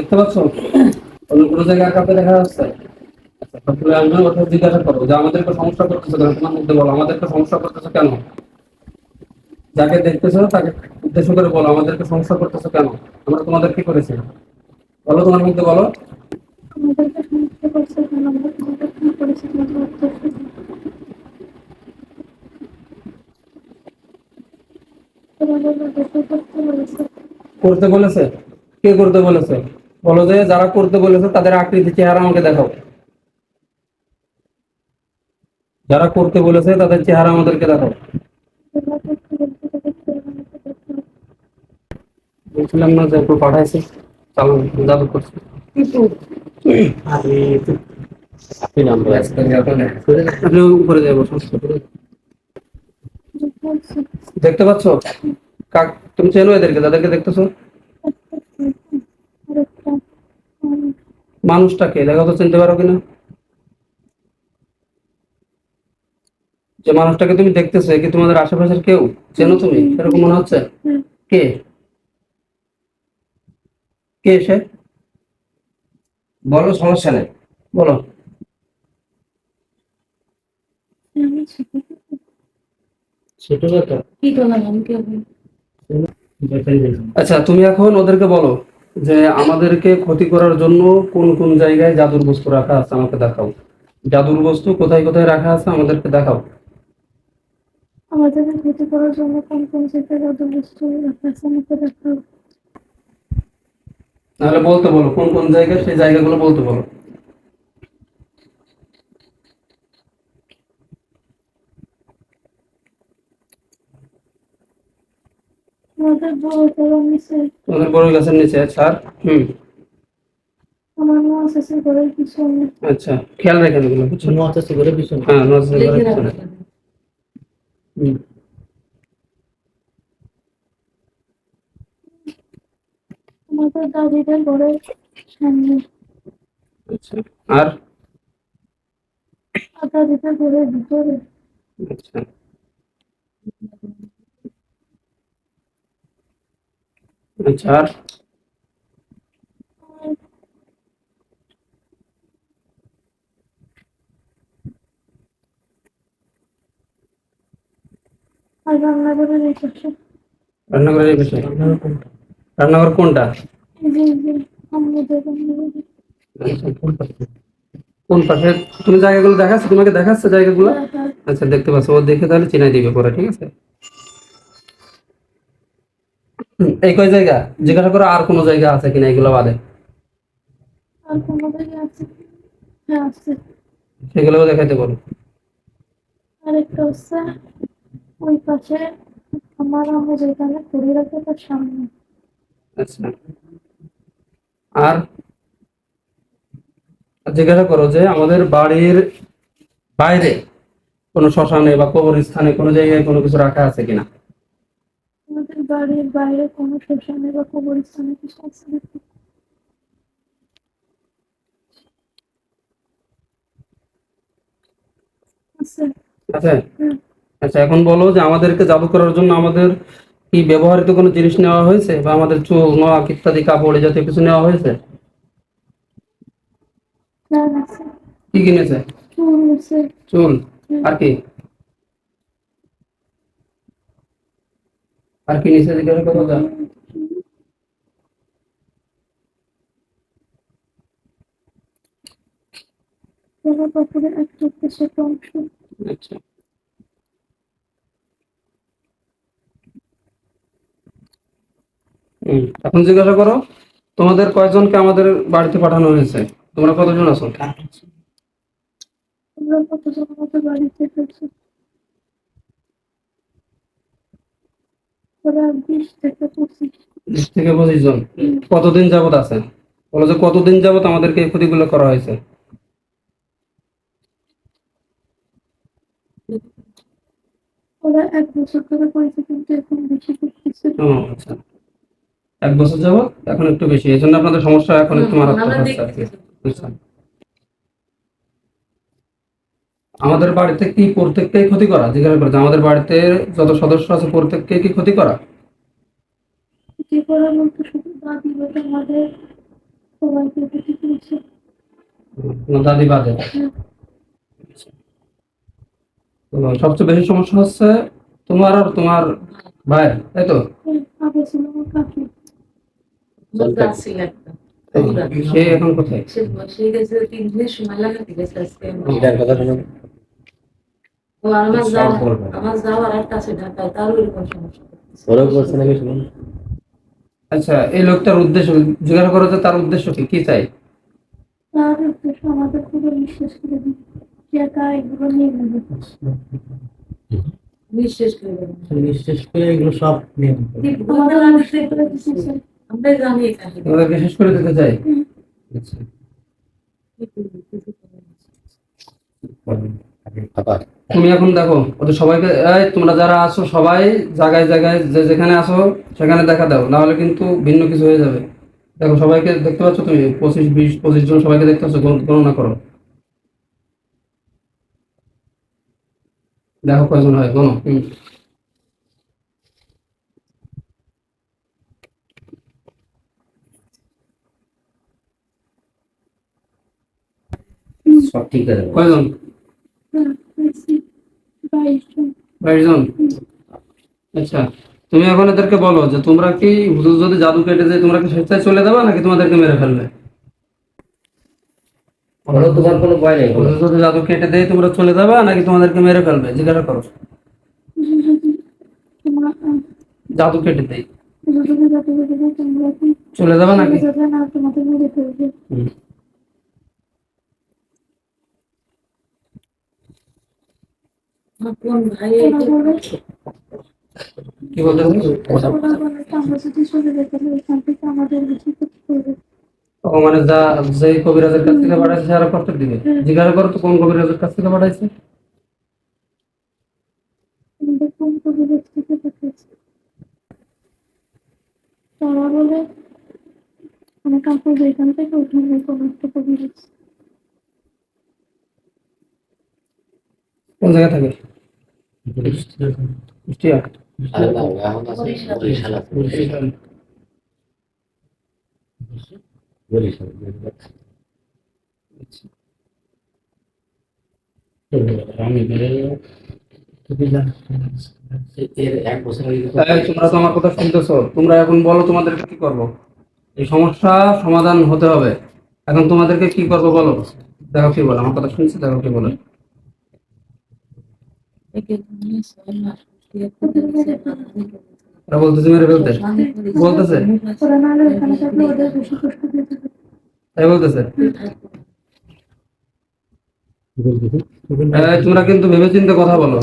দেখতে পাচ্ছ? অন্য জায়গায় আঁকাতে দেখা যাচ্ছে? তাহলে আমি ওটা জিজ্ঞাসা করব যে আমাদেরকে সমস্যা করতেছে কেন? তোমার মধ্যে বলো আমাদেরকে সমস্যা করতেছে কেন? যাকে দেখতেছো তাকে উদ্দেশ্য করে বলো আমাদেরকে সমস্যা করতেছে কেন? আমরা তোমাদের কি করেছি? বলো তোমার মধ্যে, বলো। করতে বলেছে? কে করতে বলেছে? বলো যে যারা করতে বলেছে তাদের আকৃতি চেহারা আমাকে দেখাও। যারা করতে বলেছে তাদের চেহারা আমাদেরকে দেখাও। বলছিলাম না যে একটু পাঠাইছি। চালু করছি। যাব বলছি, দেখতে পাচ্ছ? কাক তুমি চেনো এদেরকে? তাদেরকে দেখতেছো একটা ছেলে, আরেকটা মানুষ। মানুষটাকে দেখো তো চিনতে পারো কিনা? যে মানুষটাকে তুমি দেখতেছো কি তোমাদের আশেপাশের কেউ? চেনো তুমি? এরকম মনে হচ্ছে? কে? কে সে? বলো সমস্যা নেই। বলো? আচ্ছা তুমি এখন ওদেরকে বলো। যে আমাদেরকে ক্ষতি করার জন্য কোন কোন জায়গায় জাদুর বস্তু রাখা আছে আমাকে দেখাও। জাদুর বস্তু কোথায় কোথায় রাখা আছে আমাদেরকে দেখাও। আমাদেরকে ক্ষতি করার জন্য কোন কোন জায়গায় জাদুর বস্তু রাখা আছে আমাকে দেখাও। তাহলে বলতে বলো কোন কোন জায়গায় সেই জায়গাগুলো বলতে বলো আমাদের বড় বড় নিচে তোমাদের বড় গাছের নিচে আচ্ছা আর? হুম। আমার মা আছে ঘরের পিছনে। আচ্ছা খেয়াল রাখেন এগুলো বুঝছ নোয়াতে করে পিছনে। হ্যাঁ নজর রাখবেন। হুম। আমাদের দাদিদের ঘরের সামনে। আচ্ছা আর? আর দাদিদের ঘরের ভিতরে। আচ্ছা। আর রান্নাঘরের বিষয় রান্নাঘর কোনটা? আচ্ছা, কোন পাশে? তুমি জায়গাগুলো দেখাচ্ছ তোমাকে দেখাচ্ছে জায়গাগুলো? আচ্ছা দেখতে পাচ্ছ। ও দেখে তাহলে চিনাই দিবে পরে ঠিক আছে? এই কয় জায়গা? জিজ্ঞাসা করো আর কোনো জায়গা আছে কিনা এগুলো বাদে। আর কোনো জায়গায় আছে? হ্যাঁ আছে। সেগুলোও দেখাইতে বলো। আরেকটা হচ্ছে ওই পাশে আমার আম্মু যেখানে ঘুরে রাখে তার সামনে। আচ্ছা। আর জিজ্ঞাসা করো যে আমাদের বাড়ির বাইরে কোনো শ্মশানে বা কবরস্থানে কোনো জায়গায় কোনো কিছু রাখা আছে কিনা? বাড়ির বাইরে কোনো শ্মশানে বা কবরস্থানে কিছু আছে নাকি? আছে। আছে আচ্ছা এখন বলো যে আমাদেরকে জাদু করার জন্য আমাদের কি ব্যবহৃত কোনো জিনিস নেওয়া হয়েছে? বা আমাদের চুল নখ ইত্যাদি কাপড় জাতীয় কিছু নেওয়া হয়েছে? হ্যাঁ কি কিনেছে? চুল। আর কি? আর কি নিচে জিজ্ঞাসা করো যা। জামা কাপড়ের একটা একটা ছোট অংশ। আচ্ছা। এখন জিজ্ঞাসা করো তোমাদের কয়জনকে আমাদের বাড়িতে পাঠানো হয়েছে? তোমরা কতজন আছো আমরা কতজন আমাদের বাড়িতে এসেছি ওরা বিশ থেকে পঁচিশ জন। কতদিন যাবত আছে? বলো যে কতদিন যাবত আমাদেরকে এই ক্ষতিগুলো করা হয়েছে? ওরা এক বছর ধরে করেছে কিন্তু এখন বেশি করতেছে। ও আচ্ছা। এক বছর যাবত? এখন একটু বেশি। এই জন্য আপনাদের সমস্যা এখন একটু মারাত্মক হচ্ছে আর কি আচ্ছা। আমাদের বাড়িতে কি প্রত্যেককেই ক্ষতি করা? জিজ্ঞাসা করেছে আমাদের বাড়িতে যত সদস্য আছে প্রত্যেককে কি ক্ষতি করা? কি করা বলতে শুধু দাদি বলে আমাদের সবাইকে দেখে করেছে। দাদি বাদে। সবচেয়ে বেশি সমস্যা হচ্ছে তোমার আর তোমার ভাইয়ের তাই তো? বলতে সে এখন কোথায়? সে গেছে তিন দিনের সময় লাগাতে গেছে আজকে কথা শুনুন ও আমার যাওয়ার একটা আছে ঢাকায় তারও এরকম সমস্যা। করতেছে। ওরা নাকি শুনুন? আচ্ছা এই লোকটার উদ্দেশ্য জিজ্ঞাসা করো যে তার উদ্দেশ্য কি কি চাই? তার উদ্দেশ্য আমাদের পুরো বিশ্বাস করে এগুলো নিয়ে নেবে। নিঃশেষ করে এগুলো সব নিয়ে আমরা আমরা জানি করে দিতে চাই? আচ্ছা। বাবা, তুমি এখন দেখো, ওদের সবাইকে, এই তোমরা যারা আছো সবাই জায়গায় জায়গায় যে যেখানে আছো সেখানে দেখা দাও না হলে কিন্তু ভিন্ন কিছু হয়ে যাবে। দেখো, সবাইকে দেখতে পাচ্ছ তুমি? পঁচিশ, বিশ, পঁচিশ জন সবাইকে দেখতে পাচ্ছ গণনা করো। দেখো কয়জন হয়, গণ। সব ঠিক আছে। কয়জন? বাইশ জন? বাইশ জন আচ্ছা তুমি এখন এদেরকে বলো যে তোমরা কি হুজুর যদি জাদু কেটে যায় তোমরা কি স্বেচ্ছায় চলে যাবে নাকি তোমাদেরকে মেরে ফেলবে? ওরা তোমার কোনো ভয় নেই হুজুর যদি জাদু কেটে দেয় তোমরা চলে যাবে নাকি তোমাদেরকে মেরে ফেলবে? জিজ্ঞাসা করো। যদি তোমরা জাদু কেটে দেয়। যদি যাতে যাতে তোমরা কি চলে যাবে নাকি যাবে না তোমাদের মেরে ফেলবে হুম। আমার কোন ভাই ওরা বলে কি কবিরাজের কাছ থেকে জিজ্ঞাসা করো কোন কবিরাজের কাছ থেকে পাঠাইছে? তারা বলে এখান থেকে কোনো একটা কবিরাজ কোন জায়গা থাকে? তোমরা তো আমার কথা শুনতেছো। তোমরা এখন বলো তোমাদেরকে কি করব? এই সমস্যা সমাধান হতে হবে। এখন তোমাদেরকে কি করব বলো? দেখো কি বলো, আমার কথা শুনছি? দেখো কি বলো একে নিয়ে ছয় মাস দিয়ে কোথায় গেছে, কথা বলতে বলতে। ওরা বলতেছে মেরে ফেলতে। বলতেছে? তাই বলতেছে? তোমরা কিন্তু ভেবে চিন্তে কথা বলো।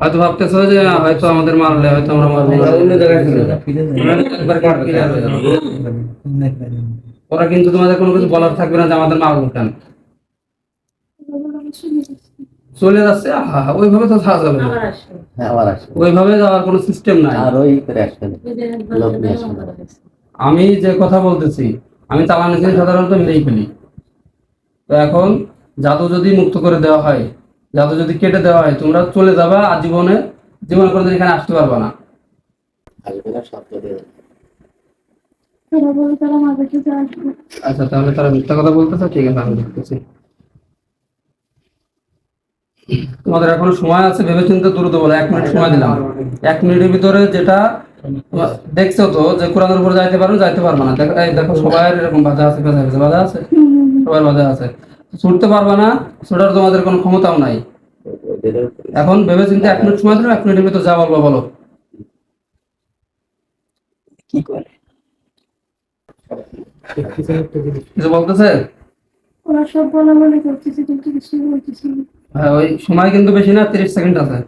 হয়তো ভাবতেছো যে হয়তো আমাদের মারলে হয়তো আমরা মারবো। ওরা কিন্তু তোমাদের কোনো কিছু বলার থাকবে না যে আমাদের মারবো কেন ওরা বলে আমি চলে যাচ্ছি চলে যাচ্ছে ওইভাবে তো থাকা যাবে না। আবার আসবে। হ্যাঁ, ওইভাবে যাওয়ার কোনো সিস্টেম নাই। আর ওই করে আসবে লোক নিয়ে। আমি যে কথা বলতেছি আমি চালানো জিনিস সাধারণত মেরেই ফেলি। তো এখন জাদু যদি মুক্ত করে দেওয়া হয় জাদু যদি কেটে দেওয়া হয় তোমরা চলে যাবা আজীবনে জীবনে কোনোদিন এখানে আসতে পারবা না। আচ্ছা তাহলে তারা মিথ্যা কথা বলতে বলতেছে ঠিক আছে আমি দেখতেছি। তোমাদের এখনও সময় আছে ভেবে চিন্তে দ্রুত বলো এক মিনিট সময় দিলাম। এক মিনিটের ভিতরে যেটা তোমার- দেখছ তো যে কোরআনের উপরে যাইতে পারো যাইতে পারবে না। দেখো দেখো সবাই এরকম বাধা আছে বাধা আছে বাধা আছে সবার বাধা আছে। ছুটতে পারবে না ছোটার তোমাদের কোনো ক্ষমতাও নাই। এখন ভেবে চিন্তে এক মিনিট সময় দিলাম এক মিনিটের ভিতরে যা বলব বলো। কিছু বলতেছে? ওরা সব বলা বলে করতেছে কিন্তু কিছু বলতেছে না। হ্যাঁ ওই সময় কিন্তু বেশি না তিরিশ সেকেন্ড আছে।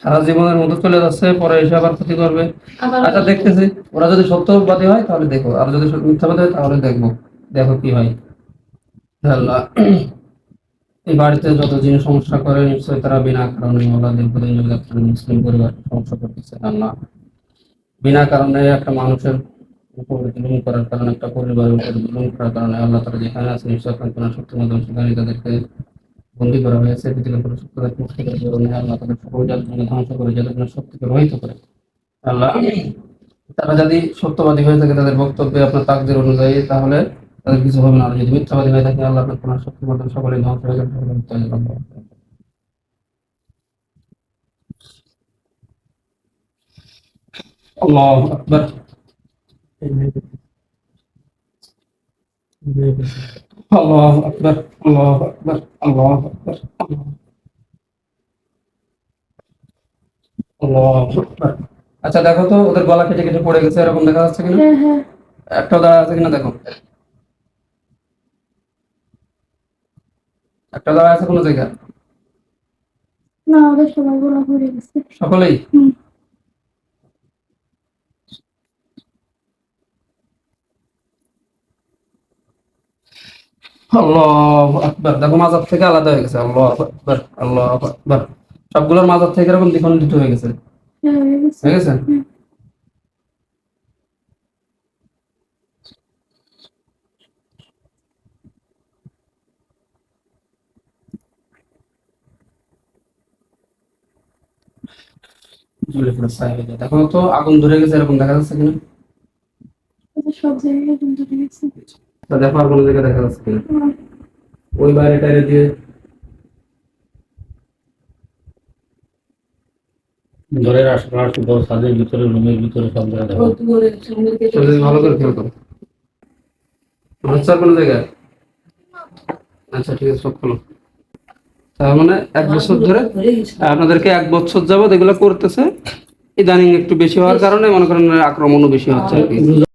সারা জীবনের মতো চলে যাচ্ছে পরে এসে আবার ক্ষতি করবে। আচ্ছা দেখতেছি ওরা যদি সত্যবাদী হয় তাহলে দেখো আর যদি মিথ্যাবাদী হয় তাহলে দেখব। দেখো কি হয়। আল্লাহ এই বাড়িতে যত জিনিস সমস্যা করে, নিশ্চয়ই তারা বিনা কারণে দীর্ঘদিন ধরে মুসলিম পরিবার সমস্যা করতেছে আল্লাহ বিনা কারণে একটা মানুষের উপরে জুলুম করার কারণে, একটা পরিবারের উপরে জুলুম করার কারণে আল্লাহ তারা যেখানে আছেন ঈশ্বর কাল্পনা শক্তির মাধ্যমে সেখানে তাদেরকে বন্দী করা হয়েছে, পৃথিবীর সত্যতা মুক্তি করে জীবনে আল্লাহ তাদের সকল জাতিকে ধ্বংস করে, যাদের শক্তিকে রহিত করে। আল্লাহ, তারা যদি সত্যবাদী হয়ে থাকে তাদের বক্তব্যে, আপনার তাকদের অনুযায়ী, তাহলে তাদের কিছু হবে না। আর যদি মিথ্যাবাদী হয়ে থাকে আল্লাহ আপনার কোন শক্তির মাধ্যমে সকলেই ধ্বংস হয়ে যাবে। সকলে মিথ্যা হয়ে যাবে। আল্লাহু আকবার। আল্লাহু আকবার আল্লাহু আকবার আল্লাহু আকবার আল্লাহু আকবার। আচ্ছা দেখো তো ওদের গলা কেটে কেটে পড়ে গেছে এরকম দেখা যাচ্ছে কিনা? হ্যাঁ হ্যাঁ। একটা দাঁড়া আছে কিনা দেখো। একটা দাঁড়া আছে কোনো জায়গায় না ওদের সবাই গোলা পড়ে গেছে। সকলেই? আল্লাহ আকবার। দেখো মাজার থেকে আলাদা হয়ে গেছে। আল্লাহ আকবার আল্লাহ আকবার। সবগুলোর মাজার থেকে এরকম দ্বিখণ্ডিত হয়ে গেছে। হ্যাঁ হয়ে গেছে। হয়ে জ্বলে পুরো ছাই হয়ে যায়। দেখো তো আগুন ধরে গেছে এরকম দেখা যাচ্ছে কিনা? সব জায়গায় হয়ে গেছে। দেখো আর কোনো জায়গায় দেখা যাচ্ছে কিনা। ওই বাইরে টাইরে দিয়ে ঘরের আশেপাশে বড় ছাদের ভিতরে রুমের ভিতরে সব জায়গায় ভালো করে খেয়াল করো। হচ্ছে আর কোনো জায়গায়? আচ্ছা ঠিক আছে সব খোলো। তার মানে এক বছর ধরে আপনাদেরকে এক বছর যাবত এগুলো করতেছে। ইদানিং একটু বেশি হওয়ার কারণে মনে করেন আক্রমণও বেশি হচ্ছে আর কি।